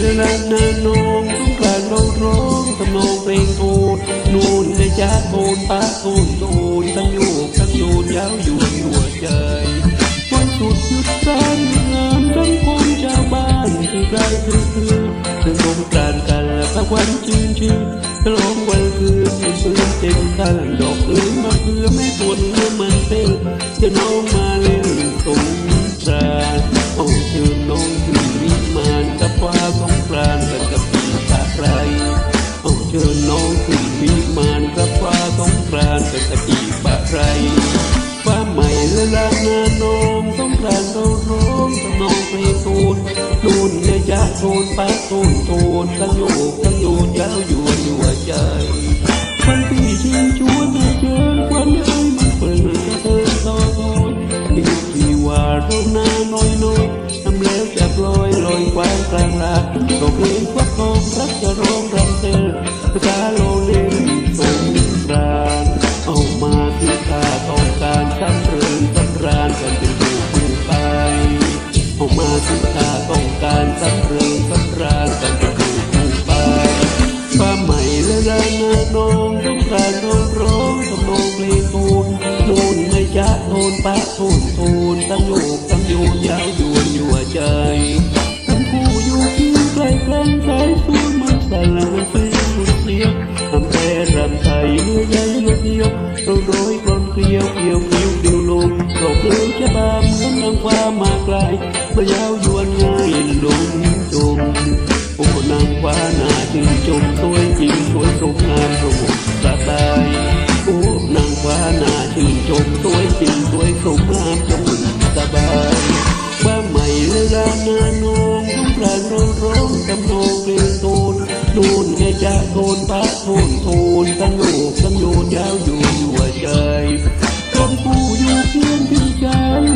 และรักนานองต้องกลารเราร้องทำนองเพลงโทนนู่นในจ้าโทนปะโทนโทนทั้งโยกทั้งโยนยาวอยู่ในหัวใจวันสุดหยุดการงานสังคมชาวบ้านที่ไกลคือคือถึงสงกรานต์กันและพักวันชื่นชื่นฉลองวันคืนเป็นปืนเต็มคันดอกอื่นมาเพื่อแม่ปวดเมื่อมันเต้นจะน้องมา สงกรานต์และกับปีตาไรโอ้เชิญน้องขึ้นวิมานกับฟ้าสงกรานและกับปีปะไรควาใหม่และลานนาโนมต้องการเราร้องทำนองเพลงโทนนูนในยะโทนปะโทนโทนตั้งโยกตั้งโยนยาวอยู่ในหัวใจวันที่ชิงชวนให้เจอางกลางลาดอกเพลงควักทองรักจะร้องรำเต้นภาษาโลเล่นสงกรานเอามาที่ตาต้องการสำเริญสำราญกันเป็นผู้ผู้ไปเอามาที่ตาต้องการสำเริญสำราญกันเป็นผู้ผู้ไปควาใหม่และลานาน้องต้องการร้องร้องทำนองเพลงโทนโทนไม่จะโทนปะโทนโทนตั้งโยกตั้งโยนยาว นเกลียวเกี่ยวคิ้วเดียวลงเราเกลือจะบามเหมือนนางฟ้ามาไกลเมื่อยาวยวนง่ายลงจมโอ้นางฟ้าหน่าชื่นชมสวยจริงสวยสมงามระบบสบายโอ้นางฟ้าหน่าชื่นชมสวยจริงสวยสมงามจงสบายว่าใหม่และลานานองต้องการร้องร้องทำนองเพลงโทนนู่น จะโทนปะโทนโทนตั้งโยกตั้งโยนยาวอยู่หัวใจคนผู้อยู่เพียงพิงใจ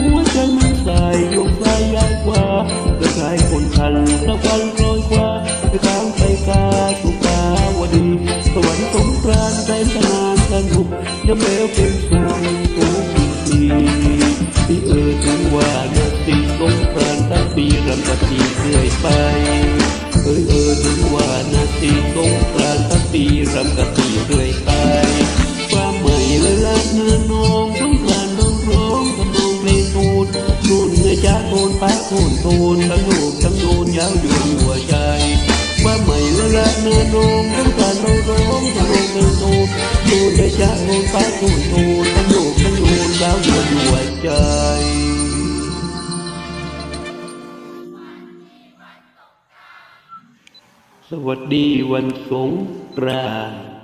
หัวใจมันใส่ยกไปยายกว่าจะใครคนคันตะวันลอยกว่าไปทางไปกาสุกาวดีสวรรค์สงกรานต์ใจสนานสนุกยังเลวเป็นสุขทุกทีที่เออถึงว่านาทีสงกรานต์ทั้งปีรำกะทีเรื่อยไปเอ้ยเออถึงว่า ที่สงกรานต์ทั้งปีรำกะทีเรื่อยไปความใหม่ละลานนาน้องต้องการร้องร้องทำนองเพลงโทนนุ่นในจ้าโทนปะโทนโทนทั้งโยกทั้งโยนยาวอยู่หัวใจความใหม่ละลานนาน้องต้องการร้องร้องทำนองเพลงโทนนุ่นในจ้าโทนปะโทนโทนทั้งโยกทั้งโยนยาวอยู่หัวใจ สวัสดีวันสงกรานต์